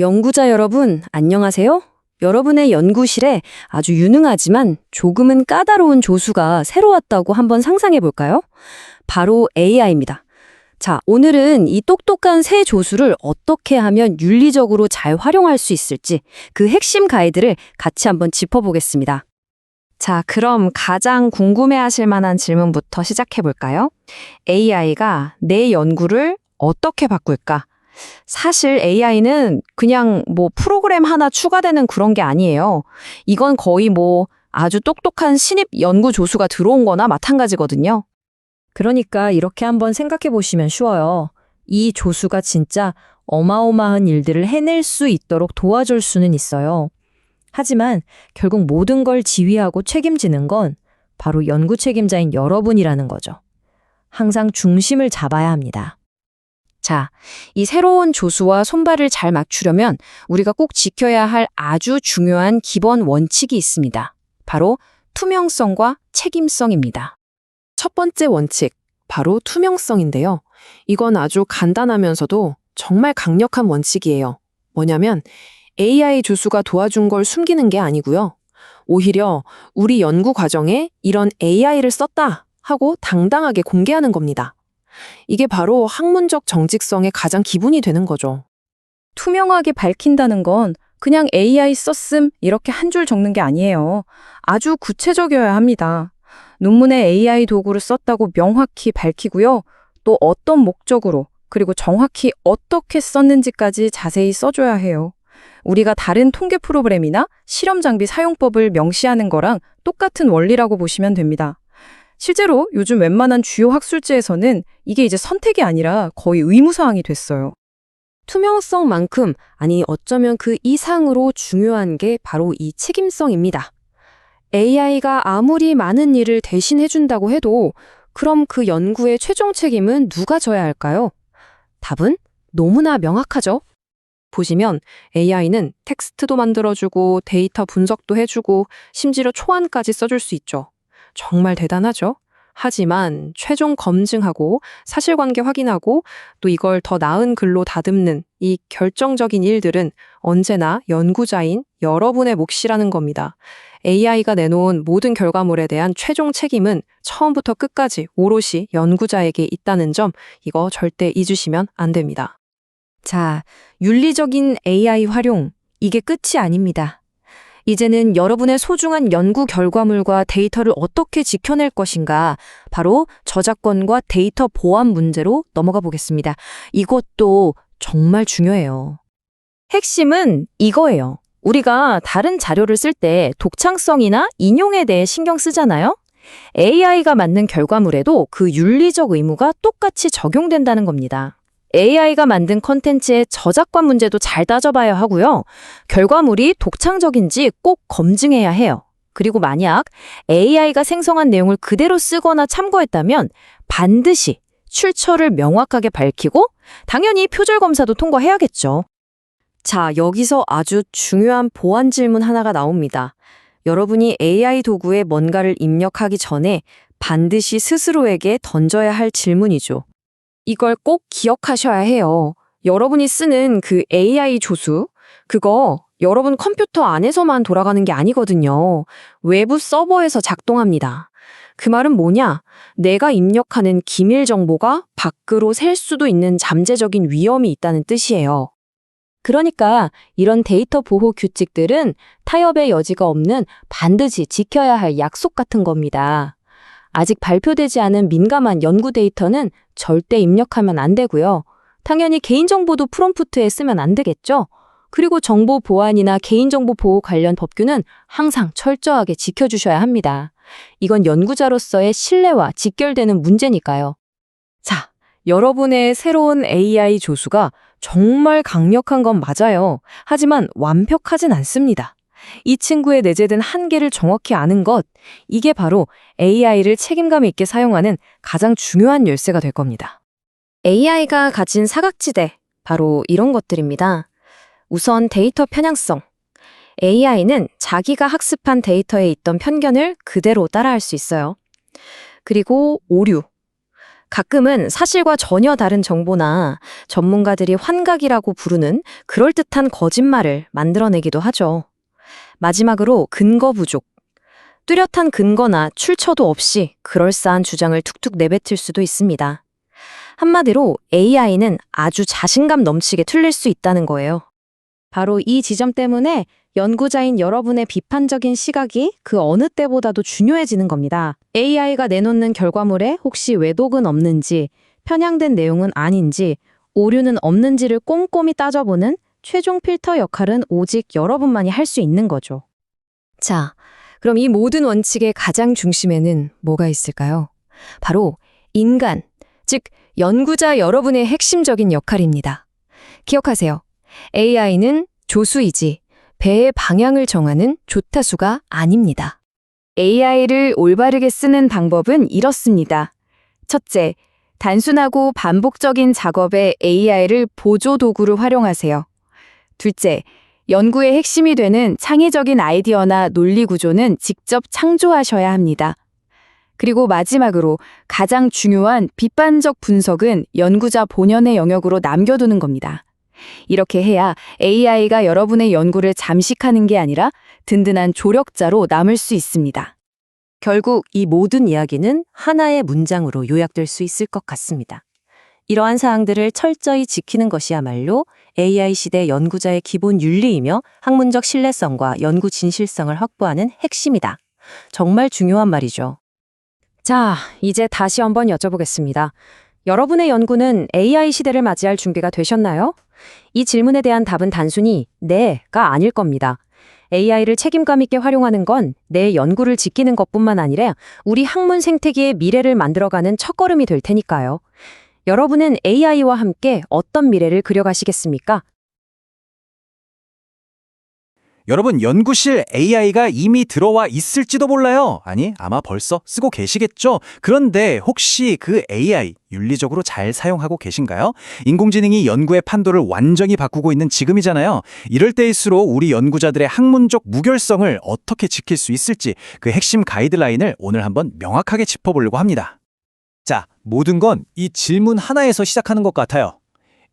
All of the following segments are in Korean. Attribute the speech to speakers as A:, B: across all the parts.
A: 연구자 여러분, 안녕하세요. 여러분의 연구실에 아주 유능하지만 조금은 까다로운 조수가 새로 왔다고 한번 상상해 볼까요? 바로 AI입니다. 자, 오늘은 이 똑똑한 새 조수를 어떻게 하면 윤리적으로 잘 활용할 수 있을지 그 핵심 가이드를 같이 한번 짚어보겠습니다. 자, 그럼 가장 궁금해 하실 만한 질문부터 시작해 볼까요? AI가 내 연구를 어떻게 바꿀까? 사실 AI는 그냥 뭐 프로그램 하나 추가되는 그런 게 아니에요. 이건 거의 뭐 아주 똑똑한 신입 연구 조수가 들어온 거나 마찬가지거든요. 그러니까 이렇게 한번 생각해 보시면 쉬워요. 이 조수가 진짜 어마어마한 일들을 해낼 수 있도록 도와줄 수는 있어요. 하지만 결국 모든 걸 지휘하고 책임지는 건 바로 연구 책임자인 여러분이라는 거죠. 항상 중심을 잡아야 합니다. 자, 이 새로운 조수와 손발을 잘 맞추려면 우리가 꼭 지켜야 할 아주 중요한 기본 원칙이 있습니다. 바로 투명성과 책임성입니다.
B: 첫 번째 원칙, 바로 투명성인데요. 이건 아주 간단하면서도 정말 강력한 원칙이에요. 뭐냐면 AI 조수가 도와준 걸 숨기는 게 아니고요. 오히려 우리 연구 과정에 이런 AI를 썼다 하고 당당하게 공개하는 겁니다. 이게 바로 학문적 정직성의 가장 기본이 되는 거죠.
C: 투명하게 밝힌다는 건 그냥 AI 썼음 이렇게 한 줄 적는 게 아니에요. 아주 구체적이어야 합니다. 논문에 AI 도구를 썼다고 명확히 밝히고요. 또 어떤 목적으로 그리고 정확히 어떻게 썼는지까지 자세히 써줘야 해요. 우리가 다른 통계 프로그램이나 실험 장비 사용법을 명시하는 거랑 똑같은 원리라고 보시면 됩니다. 실제로 요즘 웬만한 주요 학술지에서는 이게 이제 선택이 아니라 거의 의무사항이 됐어요.
A: 투명성만큼, 아니 어쩌면 그 이상으로 중요한 게 바로 이 책임성입니다. AI가 아무리 많은 일을 대신해준다고 해도 그럼 그 연구의 최종 책임은 누가 져야 할까요? 답은 너무나 명확하죠. 보시면 AI는 텍스트도 만들어주고 데이터 분석도 해주고 심지어 초안까지 써줄 수 있죠. 정말 대단하죠? 하지만 최종 검증하고 사실관계 확인하고 또 이걸 더 나은 글로 다듬는 이 결정적인 일들은 언제나 연구자인 여러분의 몫이라는 겁니다. AI가 내놓은 모든 결과물에 대한 최종 책임은 처음부터 끝까지 오롯이 연구자에게 있다는 점 이거 절대 잊으시면 안 됩니다. 자, 윤리적인 AI 활용 이게 끝이 아닙니다. 이제는 여러분의 소중한 연구 결과물과 데이터를 어떻게 지켜낼 것인가 바로 저작권과 데이터 보안 문제로 넘어가 보겠습니다. 이것도 정말 중요해요. 핵심은 이거예요. 우리가 다른 자료를 쓸 때 독창성이나 인용에 대해 신경 쓰잖아요? AI가 만든 결과물에도 그 윤리적 의무가 똑같이 적용된다는 겁니다. AI가 만든 컨텐츠의 저작권 문제도 잘 따져봐야 하고요. 결과물이 독창적인지 꼭 검증해야 해요. 그리고 만약 AI가 생성한 내용을 그대로 쓰거나 참고했다면 반드시 출처를 명확하게 밝히고 당연히 표절 검사도 통과해야겠죠. 자, 여기서 아주 중요한 보안 질문 하나가 나옵니다. 여러분이 AI 도구에 뭔가를 입력하기 전에 반드시 스스로에게 던져야 할 질문이죠. 이걸 꼭 기억하셔야 해요. 여러분이 쓰는 그 AI 조수, 그거 여러분 컴퓨터 안에서만 돌아가는 게 아니거든요. 외부 서버에서 작동합니다. 그 말은 뭐냐? 내가 입력하는 기밀 정보가 밖으로 셀 수도 있는 잠재적인 위험이 있다는 뜻이에요. 그러니까 이런 데이터 보호 규칙들은 타협의 여지가 없는 반드시 지켜야 할 약속 같은 겁니다. 아직 발표되지 않은 민감한 연구 데이터는 절대 입력하면 안 되고요. 당연히 개인정보도 프롬프트에 쓰면 안 되겠죠. 그리고 정보 보안이나 개인정보 보호 관련 법규는 항상 철저하게 지켜주셔야 합니다. 이건 연구자로서의 신뢰와 직결되는 문제니까요. 자, 여러분의 새로운 AI 조수가 정말 강력한 건 맞아요. 하지만 완벽하진 않습니다. 이 친구의 내재된 한계를 정확히 아는 것, 이게 바로 AI를 책임감 있게 사용하는 가장 중요한 열쇠가 될 겁니다. AI가 가진 사각지대, 바로 이런 것들입니다. 우선 데이터 편향성. AI는 자기가 학습한 데이터에 있던 편견을 그대로 따라할 수 있어요. 그리고 오류. 가끔은 사실과 전혀 다른 정보나 전문가들이 환각이라고 부르는 그럴듯한 거짓말을 만들어내기도 하죠. 마지막으로 근거 부족. 뚜렷한 근거나 출처도 없이 그럴싸한 주장을 툭툭 내뱉을 수도 있습니다. 한마디로 AI는 아주 자신감 넘치게 틀릴 수 있다는 거예요. 바로 이 지점 때문에 연구자인 여러분의 비판적인 시각이 그 어느 때보다도 중요해지는 겁니다. AI가 내놓는 결과물에 혹시 왜곡은 없는지, 편향된 내용은 아닌지, 오류는 없는지를 꼼꼼히 따져보는 최종 필터 역할은 오직 여러분만이 할 수 있는 거죠. 자, 그럼 이 모든 원칙의 가장 중심에는 뭐가 있을까요? 바로 인간, 즉 연구자 여러분의 핵심적인 역할입니다. 기억하세요. AI는 조수이지 배의 방향을 정하는 조타수가 아닙니다. AI를 올바르게 쓰는 방법은 이렇습니다. 첫째, 단순하고 반복적인 작업에 AI를 보조 도구로 활용하세요. 둘째, 연구의 핵심이 되는 창의적인 아이디어나 논리 구조는 직접 창조하셔야 합니다. 그리고 마지막으로 가장 중요한 비판적 분석은 연구자 본연의 영역으로 남겨두는 겁니다. 이렇게 해야 AI가 여러분의 연구를 잠식하는 게 아니라 든든한 조력자로 남을 수 있습니다.
B: 결국 이 모든 이야기는 하나의 문장으로 요약될 수 있을 것 같습니다. 이러한 사항들을 철저히 지키는 것이야말로 AI 시대 연구자의 기본 윤리이며 학문적 신뢰성과 연구 진실성을 확보하는 핵심이다. 정말 중요한 말이죠.
A: 자, 이제 다시 한번 여쭤보겠습니다. 여러분의 연구는 AI 시대를 맞이할 준비가 되셨나요? 이 질문에 대한 답은 단순히 네가 아닐 겁니다. AI를 책임감 있게 활용하는 건 내 연구를 지키는 것뿐만 아니라 우리 학문 생태계의 미래를 만들어가는 첫걸음이 될 테니까요. 여러분은 AI와 함께 어떤 미래를 그려가시겠습니까?
D: 여러분 연구실 AI가 이미 들어와 있을지도 몰라요. 아니, 아마 벌써 쓰고 계시겠죠? 그런데 혹시 그 AI 윤리적으로 잘 사용하고 계신가요? 인공지능이 연구의 판도를 완전히 바꾸고 있는 지금이잖아요. 이럴 때일수록 우리 연구자들의 학문적 무결성을 어떻게 지킬 수 있을지 그 핵심 가이드라인을 오늘 한번 명확하게 짚어보려고 합니다. 자, 모든 건 이 질문 하나에서 시작하는 것 같아요.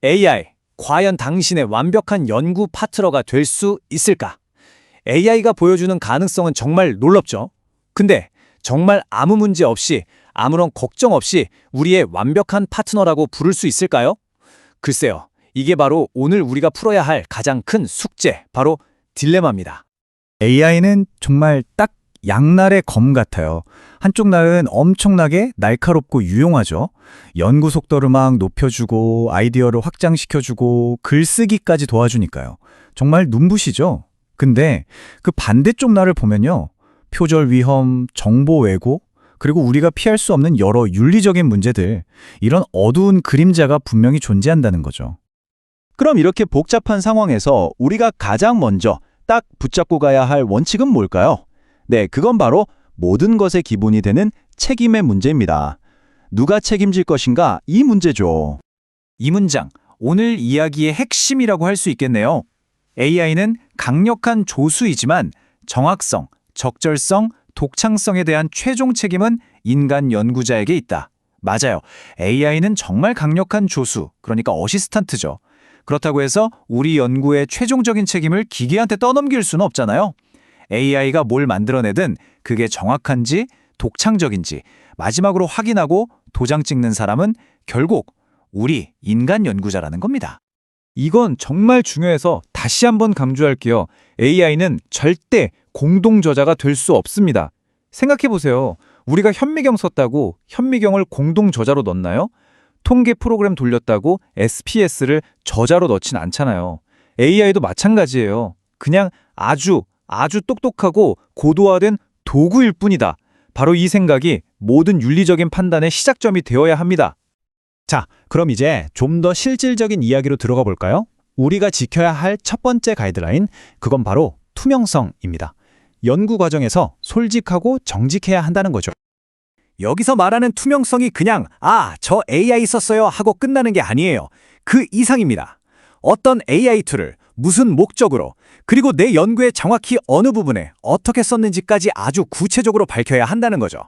D: AI, 과연 당신의 완벽한 연구 파트너가 될 수 있을까? AI가 보여주는 가능성은 정말 놀랍죠. 근데 정말 아무 문제 없이 아무런 걱정 없이 우리의 완벽한 파트너라고 부를 수 있을까요? 글쎄요. 이게 바로 오늘 우리가 풀어야 할 가장 큰 숙제, 바로 딜레마입니다.
E: AI는 정말 딱 양날의 검 같아요. 한쪽 날은 엄청나게 날카롭고 유용하죠. 연구 속도를 막 높여주고 아이디어를 확장시켜주고 글쓰기까지 도와주니까요. 정말 눈부시죠? 근데 그 반대쪽 날을 보면요. 표절 위험, 정보 왜곡, 그리고 우리가 피할 수 없는 여러 윤리적인 문제들, 이런 어두운 그림자가 분명히 존재한다는 거죠.
D: 그럼 이렇게 복잡한 상황에서 우리가 가장 먼저 딱 붙잡고 가야 할 원칙은 뭘까요? 네, 그건 바로 모든 것의 기본이 되는 책임의 문제입니다. 누가 책임질 것인가? 이 문제죠. 이 문장, 오늘 이야기의 핵심이라고 할 수 있겠네요. AI는 강력한 조수이지만 정확성, 적절성, 독창성에 대한 최종 책임은 인간 연구자에게 있다. 맞아요. AI는 정말 강력한 조수, 그러니까 어시스턴트죠. 그렇다고 해서 우리 연구의 최종적인 책임을 기계한테 떠넘길 수는 없잖아요. AI가 뭘 만들어내든 그게 정확한지 독창적인지 마지막으로 확인하고 도장 찍는 사람은 결국 우리 인간 연구자라는 겁니다.
E: 이건 정말 중요해서 다시 한번 강조할게요. AI는 절대 공동 저자가 될 수 없습니다. 생각해 보세요. 우리가 현미경 썼다고 현미경을 공동 저자로 넣나요? 통계 프로그램 돌렸다고 SPS를 저자로 넣진 않잖아요. AI도 마찬가지예요. 그냥 아주 아주 똑똑하고 고도화된 도구일 뿐이다. 바로 이 생각이 모든 윤리적인 판단의 시작점이 되어야 합니다.
D: 자, 그럼 이제 좀 더 실질적인 이야기로 들어가 볼까요? 우리가 지켜야 할 첫 번째 가이드라인, 그건 바로 투명성입니다. 연구 과정에서 솔직하고 정직해야 한다는 거죠. 여기서 말하는 투명성이 그냥 아, 저 AI 썼어요 하고 끝나는 게 아니에요. 그 이상입니다. 어떤 AI 툴을 무슨 목적으로 그리고 내 연구에 정확히 어느 부분에 어떻게 썼는지까지 아주 구체적으로 밝혀야 한다는 거죠.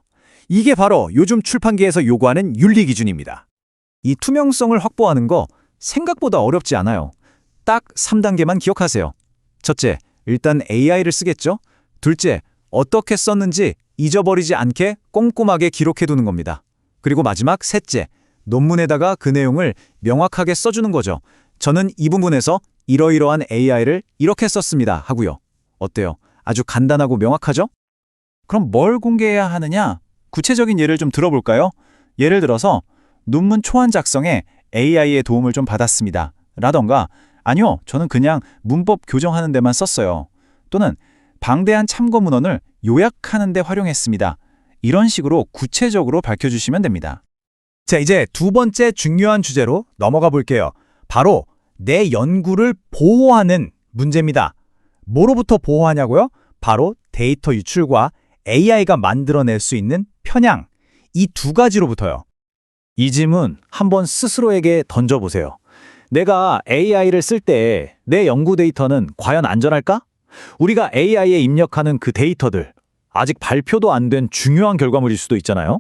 D: 이게 바로 요즘 출판계에서 요구하는 윤리 기준입니다. 이 투명성을 확보하는 거 생각보다 어렵지 않아요. 딱 3단계만 기억하세요. 첫째, 일단 AI를 쓰겠죠? 둘째, 어떻게 썼는지 잊어버리지 않게 꼼꼼하게 기록해두는 겁니다. 그리고 마지막 셋째, 논문에다가 그 내용을 명확하게 써주는 거죠. 저는 이 부분에서 이러이러한 AI를 이렇게 썼습니다 하고요. 어때요? 아주 간단하고 명확하죠? 그럼 뭘 공개해야 하느냐? 구체적인 예를 좀 들어볼까요? 예를 들어서 논문 초안 작성에 AI의 도움을 좀 받았습니다. 라던가 아니요, 저는 그냥 문법 교정하는 데만 썼어요. 또는 방대한 참고 문헌을 요약하는 데 활용했습니다. 이런 식으로 구체적으로 밝혀주시면 됩니다. 자, 이제 두 번째 중요한 주제로 넘어가 볼게요. 바로 내 연구를 보호하는 문제입니다. 뭐로부터 보호하냐고요? 바로 데이터 유출과 AI가 만들어낼 수 있는 편향. 이 두 가지로부터요. 이 질문 한번 스스로에게 던져보세요. 내가 AI를 쓸 때 내 연구 데이터는 과연 안전할까? 우리가 AI에 입력하는 그 데이터들, 아직 발표도 안 된 중요한 결과물일 수도 있잖아요?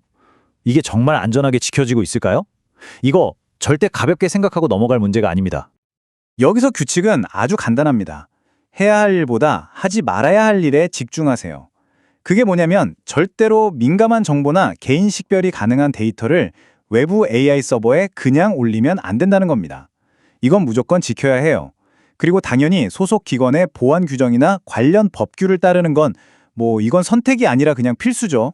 D: 이게 정말 안전하게 지켜지고 있을까요? 이거 절대 가볍게 생각하고 넘어갈 문제가 아닙니다. 여기서 규칙은 아주 간단합니다. 해야 할 일보다 하지 말아야 할 일에 집중하세요. 그게 뭐냐면 절대로 민감한 정보나 개인 식별이 가능한 데이터를 외부 AI 서버에 그냥 올리면 안 된다는 겁니다. 이건 무조건 지켜야 해요. 그리고 당연히 소속 기관의 보안 규정이나 관련 법규를 따르는 건 뭐 이건 선택이 아니라 그냥 필수죠.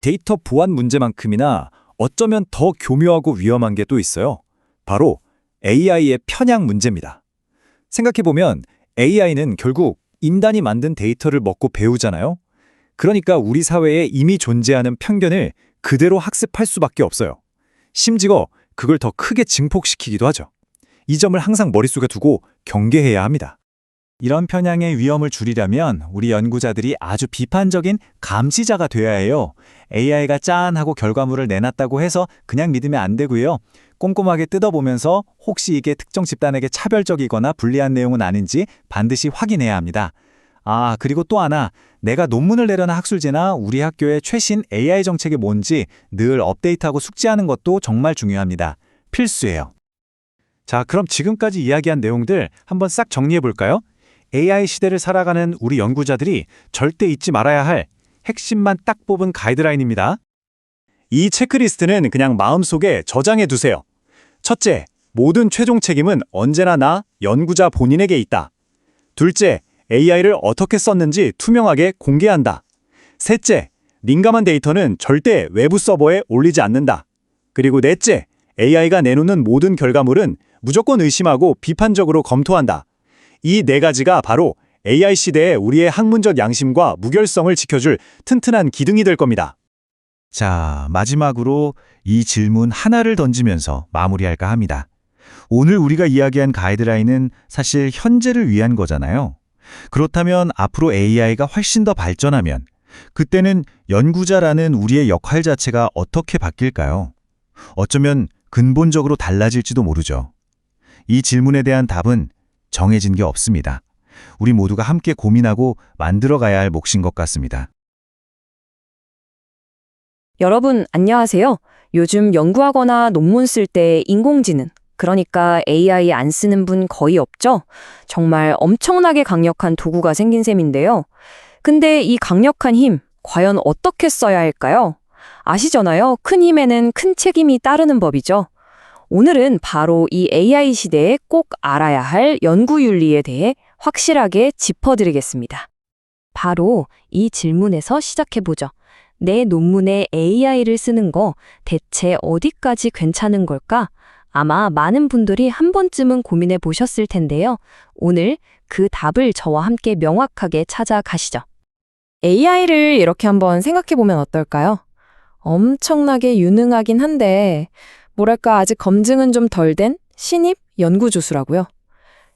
D: 데이터 보안 문제만큼이나 어쩌면 더 교묘하고 위험한 게 또 있어요. 바로 AI의 편향 문제입니다. 생각해보면 AI는 결국 인간이 만든 데이터를 먹고 배우잖아요. 그러니까 우리 사회에 이미 존재하는 편견을 그대로 학습할 수밖에 없어요. 심지어 그걸 더 크게 증폭시키기도 하죠. 이 점을 항상 머릿속에 두고 경계해야 합니다. 이런 편향의 위험을 줄이려면 우리 연구자들이 아주 비판적인 감시자가 돼야 해요. AI가 짠 하고 결과물을 내놨다고 해서 그냥 믿으면 안 되고요. 꼼꼼하게 뜯어보면서 혹시 이게 특정 집단에게 차별적이거나 불리한 내용은 아닌지 반드시 확인해야 합니다. 아, 그리고 또 하나, 내가 논문을 내려는 학술지나 우리 학교의 최신 AI 정책이 뭔지 늘 업데이트하고 숙지하는 것도 정말 중요합니다. 필수예요. 자, 그럼 지금까지 이야기한 내용들 한번 싹 정리해 볼까요? AI 시대를 살아가는 우리 연구자들이 절대 잊지 말아야 할 핵심만 딱 뽑은 가이드라인입니다. 이 체크리스트는 그냥 마음속에 저장해 두세요. 첫째, 모든 최종 책임은 언제나 나 연구자 본인에게 있다. 둘째, AI를 어떻게 썼는지 투명하게 공개한다. 셋째, 민감한 데이터는 절대 외부 서버에 올리지 않는다. 그리고 넷째, AI가 내놓는 모든 결과물은 무조건 의심하고 비판적으로 검토한다. 이 네 가지가 바로 AI 시대에 우리의 학문적 양심과 무결성을 지켜줄 튼튼한 기둥이 될 겁니다. 자, 마지막으로 이 질문 하나를 던지면서 마무리할까 합니다. 오늘 우리가 이야기한 가이드라인은 사실 현재를 위한 거잖아요. 그렇다면 앞으로 AI가 훨씬 더 발전하면 그때는 연구자라는 우리의 역할 자체가 어떻게 바뀔까요? 어쩌면 근본적으로 달라질지도 모르죠. 이 질문에 대한 답은 정해진 게 없습니다. 우리 모두가 함께 고민하고 만들어가야 할 몫인 것 같습니다.
A: 여러분, 안녕하세요. 요즘 연구하거나 논문 쓸 때 인공지능, 그러니까 AI 안 쓰는 분 거의 없죠? 정말 엄청나게 강력한 도구가 생긴 셈인데요. 근데 이 강력한 힘, 과연 어떻게 써야 할까요? 아시잖아요. 큰 힘에는 큰 책임이 따르는 법이죠. 오늘은 바로 이 AI 시대에 꼭 알아야 할 연구 윤리에 대해 확실하게 짚어드리겠습니다. 바로 이 질문에서 시작해보죠. 내 논문에 AI를 쓰는 거 대체 어디까지 괜찮은 걸까? 아마 많은 분들이 한 번쯤은 고민해 보셨을 텐데요. 오늘 그 답을 저와 함께 명확하게 찾아가시죠. AI를 이렇게 한번 생각해 보면 어떨까요? 엄청나게 유능하긴 한데, 뭐랄까, 아직 검증은 좀 덜 된 신입 연구조수라고요.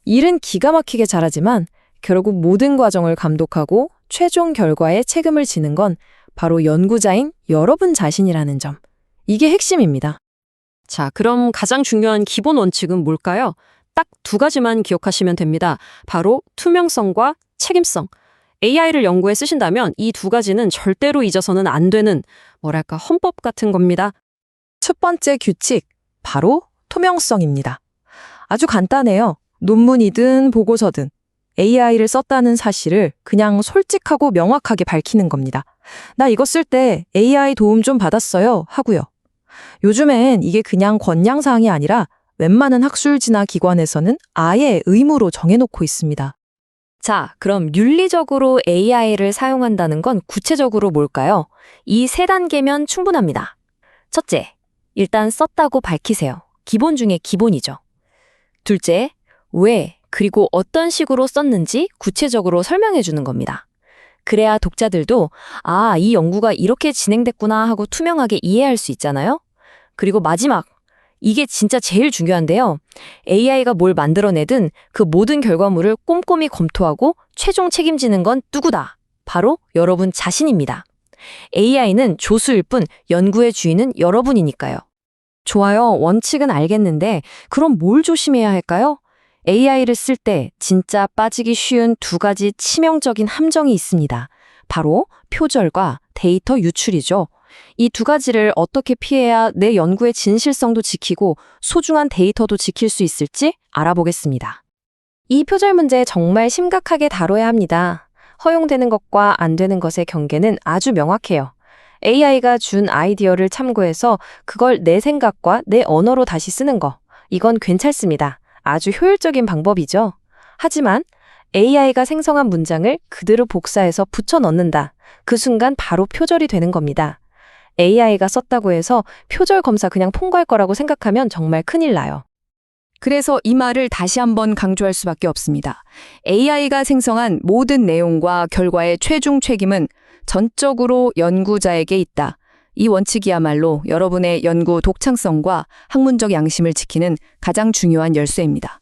A: 일은 기가 막히게 잘하지만, 결국 모든 과정을 감독하고 최종 결과에 책임을 지는 건 바로 연구자인 여러분 자신이라는 점. 이게 핵심입니다. 자, 그럼 가장 중요한 기본 원칙은 뭘까요? 딱 두 가지만 기억하시면 됩니다. 바로 투명성과 책임성. AI를 연구에 쓰신다면 이 두 가지는 절대로 잊어서는 안 되는 뭐랄까 헌법 같은 겁니다.
C: 첫 번째 규칙, 바로 투명성입니다. 아주 간단해요. 논문이든 보고서든 AI를 썼다는 사실을 그냥 솔직하고 명확하게 밝히는 겁니다. 나 이거 쓸 때 AI 도움 좀 받았어요 하고요. 요즘엔 이게 그냥 권양사항이 아니라 웬만한 학술지나 기관에서는 아예 의무로 정해놓고 있습니다.
A: 자, 그럼 윤리적으로 AI를 사용한다는 건 구체적으로 뭘까요? 이 세 단계면 충분합니다. 첫째, 일단 썼다고 밝히세요. 기본 중에 기본이죠. 둘째, 왜, 그리고 어떤 식으로 썼는지 구체적으로 설명해 주는 겁니다. 그래야 독자들도, 아, 이 연구가 이렇게 진행됐구나 하고 투명하게 이해할 수 있잖아요? 그리고 마지막, 이게 진짜 제일 중요한데요. AI가 뭘 만들어내든 그 모든 결과물을 꼼꼼히 검토하고 최종 책임지는 건 누구다? 바로 여러분 자신입니다. AI는 조수일 뿐 연구의 주인은 여러분이니까요. 좋아요. 원칙은 알겠는데 그럼 뭘 조심해야 할까요? AI를 쓸 때 진짜 빠지기 쉬운 두 가지 치명적인 함정이 있습니다. 바로 표절과 데이터 유출이죠. 이 두 가지를 어떻게 피해야 내 연구의 진실성도 지키고 소중한 데이터도 지킬 수 있을지 알아보겠습니다. 이 표절 문제 정말 심각하게 다뤄야 합니다. 허용되는 것과 안 되는 것의 경계는 아주 명확해요. AI가 준 아이디어를 참고해서 그걸 내 생각과 내 언어로 다시 쓰는 거. 이건 괜찮습니다. 아주 효율적인 방법이죠. 하지만 AI가 생성한 문장을 그대로 복사해서 붙여 넣는다. 그 순간 바로 표절이 되는 겁니다. AI가 썼다고 해서 표절 검사 그냥 통과할 거라고 생각하면 정말 큰일 나요.
F: 그래서 이 말을 다시 한번 강조할 수밖에 없습니다. AI가 생성한 모든 내용과 결과의 최종 책임은 전적으로 연구자에게 있다. 이 원칙이야말로 여러분의 연구 독창성과 학문적 양심을 지키는 가장 중요한 열쇠입니다.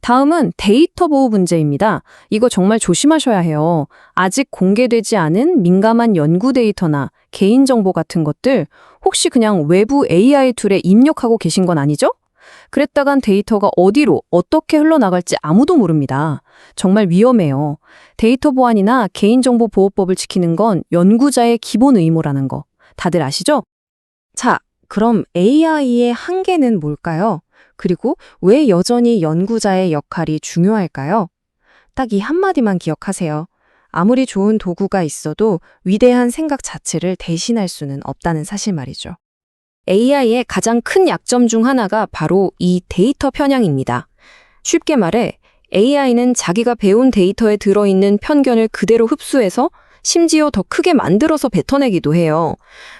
A: 다음은 데이터 보호 문제입니다. 이거 정말 조심하셔야 해요. 아직 공개되지 않은 민감한 연구 데이터나 개인정보 같은 것들 혹시 그냥 외부 AI 툴에 입력하고 계신 건 아니죠? 그랬다간 데이터가 어디로 어떻게 흘러나갈지 아무도 모릅니다. 정말 위험해요. 데이터 보안이나 개인정보 보호법을 지키는 건 연구자의 기본 의무라는 거 다들 아시죠? 자, 그럼 AI의 한계는 뭘까요? 그리고 왜 여전히 연구자의 역할이 중요할까요? 딱 이 한마디만 기억하세요. 아무리 좋은 도구가 있어도 위대한 생각 자체를 대신할 수는 없다는 사실 말이죠. AI의 가장 큰 약점 중 하나가 바로 이 데이터 편향입니다. 쉽게 말해 AI는 자기가 배운 데이터에 들어있는 편견을 그대로 흡수해서 심지어 더 크게 만들어서 뱉어내기도 해요.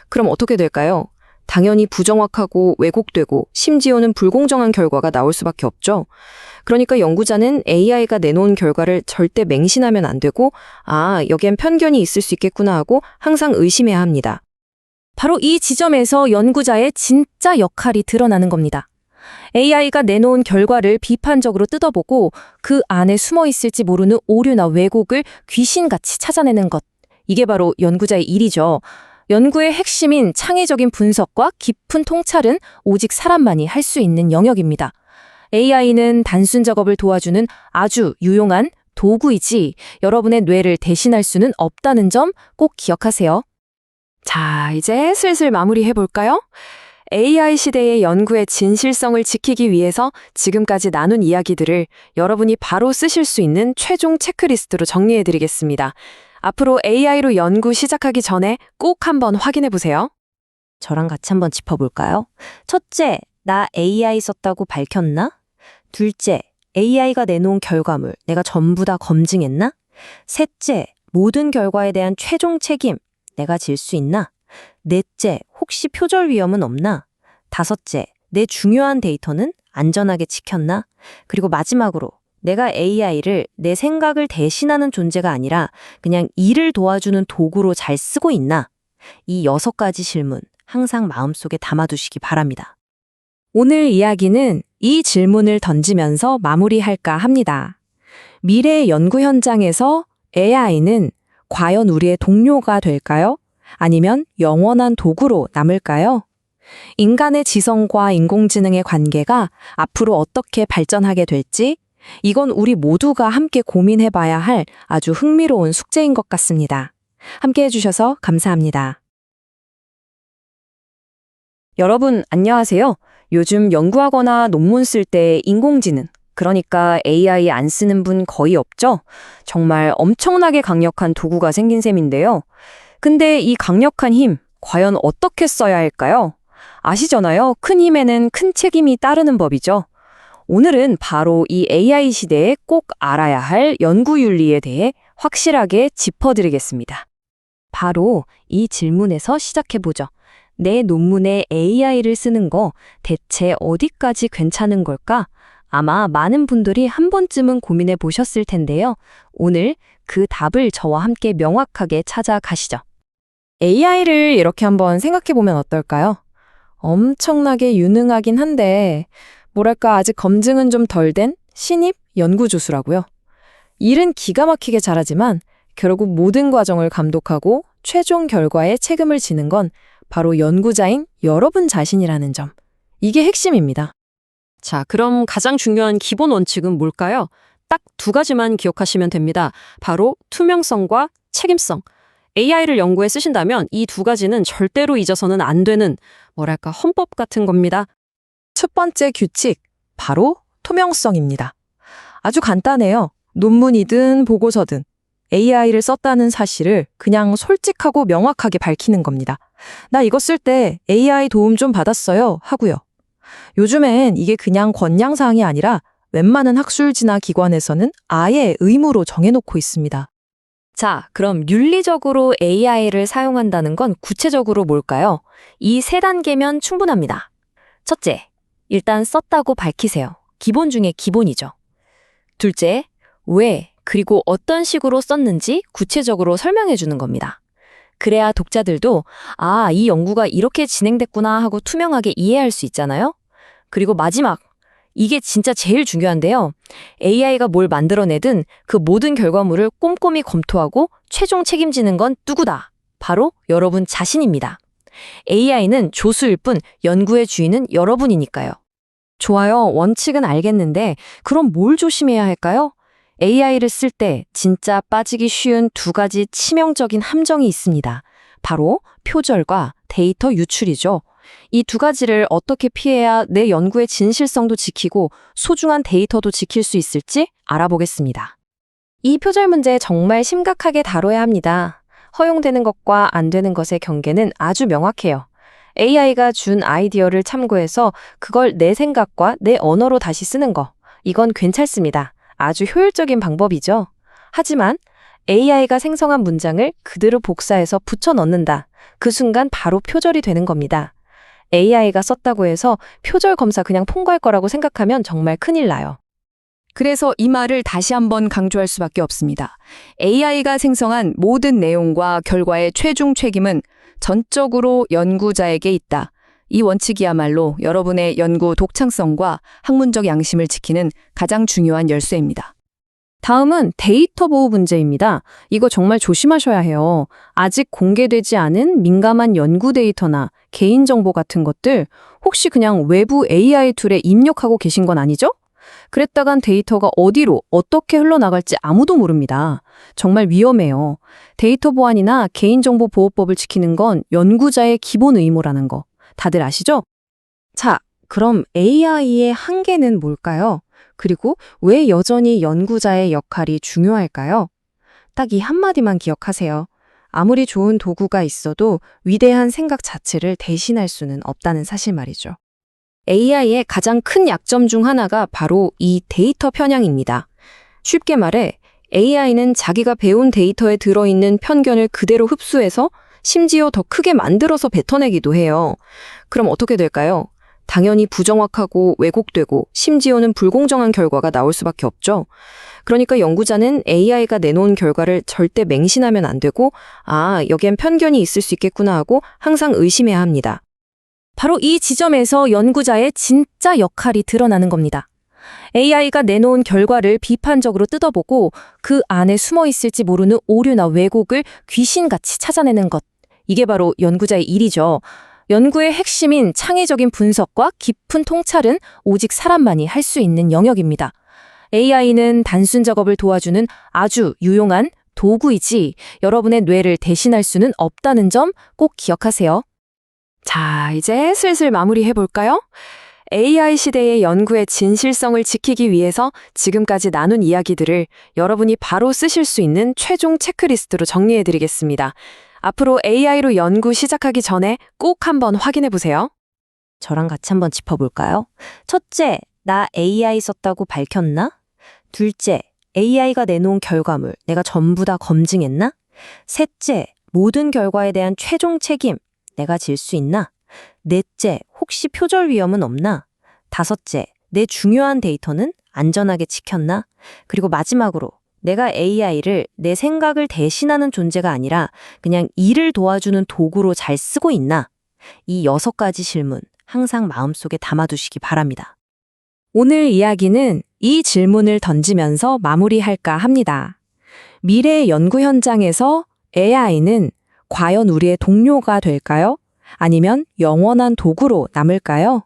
A: 그럼 어떻게 될까요? 당연히 부정확하고 왜곡되고 심지어는 불공정한 결과가 나올 수밖에 없죠. 그러니까 연구자는 AI가 내놓은 결과를 절대 맹신하면 안 되고 아, 여기엔 편견이 있을 수 있겠구나 하고 항상 의심해야 합니다. 바로 이 지점에서 연구자의 진짜 역할이 드러나는 겁니다. AI가 내놓은 결과를 비판적으로 뜯어보고 그 안에 숨어 있을지 모르는 오류나 왜곡을 귀신같이 찾아내는 것. 이게 바로 연구자의 일이죠. 연구의 핵심인 창의적인 분석과 깊은 통찰은 오직 사람만이 할 수 있는 영역입니다. AI는 단순 작업을 도와주는 아주 유용한 도구이지 여러분의 뇌를 대신할 수는 없다는 점 꼭 기억하세요. 자, 이제 슬슬 마무리해 볼까요? AI 시대의 연구의 진실성을 지키기 위해서 지금까지 나눈 이야기들을 여러분이 바로 쓰실 수 있는 최종 체크리스트로 정리해 드리겠습니다. 앞으로 AI로 연구 시작하기 전에 꼭 한번 확인해 보세요. 저랑 같이 한번 짚어볼까요? 첫째, 나 AI 썼다고 밝혔나? 둘째, AI가 내놓은 결과물 내가 전부 다 검증했나? 셋째, 모든 결과에 대한 최종 책임 내가 질 수 있나? 넷째, 혹시 표절 위험은 없나? 다섯째, 내 중요한 데이터는 안전하게 지켰나? 그리고 마지막으로 내가 AI를 내 생각을 대신하는 존재가 아니라 그냥 일을 도와주는 도구로 잘 쓰고 있나? 이 여섯 가지 질문 항상 마음속에 담아두시기 바랍니다. 오늘 이야기는 이 질문을 던지면서 마무리할까 합니다. 미래 연구 현장에서 AI는 과연 우리의 동료가 될까요? 아니면 영원한 도구로 남을까요? 인간의 지성과 인공지능의 관계가 앞으로 어떻게 발전하게 될지
B: 이건 우리 모두가 함께 고민해 봐야 할 아주 흥미로운 숙제인 것 같습니다. 함께 해주셔서 감사합니다.
A: 여러분, 안녕하세요. 요즘 연구하거나 논문 쓸 때 인공지능, 그러니까 AI 안 쓰는 분 거의 없죠? 정말 엄청나게 강력한 도구가 생긴 셈인데요. 근데 이 강력한 힘, 과연 어떻게 써야 할까요? 아시잖아요. 큰 힘에는 큰 책임이 따르는 법이죠. 오늘은 바로 이 AI 시대에 꼭 알아야 할 연구 윤리에 대해 확실하게 짚어드리겠습니다. 바로 이 질문에서 시작해보죠. 내 논문에 AI를 쓰는 거 대체 어디까지 괜찮은 걸까? 아마 많은 분들이 한 번쯤은 고민해 보셨을 텐데요. 오늘 그 답을 저와 함께 명확하게 찾아가시죠.
B: AI를 이렇게 한번 생각해 보면 어떨까요? 엄청나게 유능하긴 한데, 뭐랄까, 아직 검증은 좀 덜 된 신입 연구조수라고요. 일은 기가 막히게 잘하지만, 결국 모든 과정을 감독하고 최종 결과에 책임을 지는 건 바로 연구자인 여러분 자신이라는 점. 이게 핵심입니다.
A: 자, 그럼 가장 중요한 기본 원칙은 뭘까요? 딱 두 가지만 기억하시면 됩니다. 바로 투명성과 책임성. AI를 연구에 쓰신다면 이 두 가지는 절대로 잊어서는 안 되는 뭐랄까 헌법 같은 겁니다.
B: 첫 번째 규칙, 바로 투명성입니다. 아주 간단해요. 논문이든 보고서든 AI를 썼다는 사실을 그냥 솔직하고 명확하게 밝히는 겁니다. 나 이거 쓸 때 AI 도움 좀 받았어요 하고요. 요즘엔 이게 그냥 권양사항이 아니라 웬만한 학술지나 기관에서는 아예 의무로 정해놓고 있습니다.
A: 자, 그럼 윤리적으로 AI를 사용한다는 건 구체적으로 뭘까요? 이 세 단계면 충분합니다. 첫째, 일단 썼다고 밝히세요. 기본 중에 기본이죠. 둘째, 왜, 그리고 어떤 식으로 썼는지 구체적으로 설명해 주는 겁니다. 그래야 독자들도 아, 이 연구가 이렇게 진행됐구나 하고 투명하게 이해할 수 있잖아요. 그리고 마지막, 이게 진짜 제일 중요한데요. AI가 뭘 만들어내든 그 모든 결과물을 꼼꼼히 검토하고 최종 책임지는 건 누구다? 바로 여러분 자신입니다. AI는 조수일 뿐 연구의 주인은 여러분이니까요. 좋아요. 원칙은 알겠는데 그럼 뭘 조심해야 할까요? AI를 쓸 때 진짜 빠지기 쉬운 두 가지 치명적인 함정이 있습니다. 바로 표절과 데이터 유출이죠. 이 두 가지를 어떻게 피해야 내 연구의 진실성도 지키고 소중한 데이터도 지킬 수 있을지 알아보겠습니다. 이 표절 문제 정말 심각하게 다뤄야 합니다. 허용되는 것과 안 되는 것의 경계는 아주 명확해요. AI가 준 아이디어를 참고해서 그걸 내 생각과 내 언어로 다시 쓰는 거. 이건 괜찮습니다. 아주 효율적인 방법이죠. 하지만 AI가 생성한 문장을 그대로 복사해서 붙여 넣는다. 그 순간 바로 표절이 되는 겁니다. AI가 썼다고 해서 표절 검사 그냥 통과할 거라고 생각하면 정말 큰일 나요.
F: 그래서 이 말을 다시 한번 강조할 수밖에 없습니다. AI가 생성한 모든 내용과 결과의 최종 책임은 전적으로 연구자에게 있다. 이 원칙이야말로 여러분의 연구 독창성과 학문적 양심을 지키는 가장 중요한 열쇠입니다.
B: 다음은 데이터 보호 문제입니다. 이거 정말 조심하셔야 해요. 아직 공개되지 않은 민감한 연구 데이터나 개인정보 같은 것들 혹시 그냥 외부 AI 툴에 입력하고 계신 건 아니죠? 그랬다간 데이터가 어디로 어떻게 흘러나갈지 아무도 모릅니다. 정말 위험해요. 데이터 보안이나 개인정보 보호법을 지키는 건 연구자의 기본 의무라는 거 다들 아시죠? 자, 그럼 AI의 한계는 뭘까요? 그리고 왜 여전히 연구자의 역할이 중요할까요? 딱 이 한마디만 기억하세요. 아무리 좋은 도구가 있어도 위대한 생각 자체를 대신할 수는 없다는 사실 말이죠. AI의 가장 큰 약점 중 하나가 바로 이 데이터 편향입니다. 쉽게 말해 AI는 자기가 배운 데이터에 들어있는 편견을 그대로 흡수해서 심지어 더 크게 만들어서 뱉어내기도 해요. 그럼 어떻게 될까요? 당연히 부정확하고 왜곡되고 심지어는 불공정한 결과가 나올 수밖에 없죠. 그러니까 연구자는 AI가 내놓은 결과를 절대 맹신하면 안 되고 아, 여기엔 편견이 있을 수 있겠구나 하고 항상 의심해야 합니다. 바로 이 지점에서 연구자의 진짜 역할이 드러나는 겁니다. AI가 내놓은 결과를 비판적으로 뜯어보고 그 안에 숨어 있을지 모르는 오류나 왜곡을 귀신같이 찾아내는 것. 이게 바로 연구자의 일이죠. 연구의 핵심인 창의적인 분석과 깊은 통찰은 오직 사람만이 할 수 있는 영역입니다.
A: AI는 단순 작업을 도와주는 아주 유용한 도구이지 여러분의 뇌를 대신할 수는 없다는 점 꼭 기억하세요. 자, 이제 슬슬 마무리해 볼까요? AI 시대의 연구의 진실성을 지키기 위해서 지금까지 나눈 이야기들을 여러분이 바로 쓰실 수 있는 최종 체크리스트로 정리해 드리겠습니다. 앞으로 AI로 연구 시작하기 전에 꼭 한번 확인해 보세요. 저랑 같이 한번 짚어볼까요? 첫째, 나 AI 썼다고 밝혔나? 둘째, AI가 내놓은 결과물 내가 전부 다 검증했나? 셋째, 모든 결과에 대한 최종 책임 내가 질 수 있나? 넷째, 혹시 표절 위험은 없나? 다섯째, 내 중요한 데이터는 안전하게 지켰나? 그리고 마지막으로 내가 AI를 내 생각을 대신하는 존재가 아니라 그냥 일을 도와주는 도구로 잘 쓰고 있나? 이 여섯 가지 질문 항상 마음속에 담아두시기 바랍니다. 오늘 이야기는 이 질문을 던지면서 마무리할까 합니다. 미래 연구 현장에서 AI는 과연 우리의 동료가 될까요? 아니면 영원한 도구로 남을까요?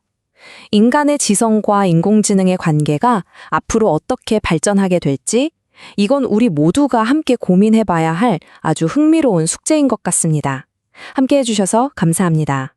A: 인간의 지성과 인공지능의 관계가 앞으로 어떻게 발전하게 될지 이건 우리 모두가 함께 고민해봐야 할 아주 흥미로운 숙제인 것 같습니다. 함께 해주셔서 감사합니다.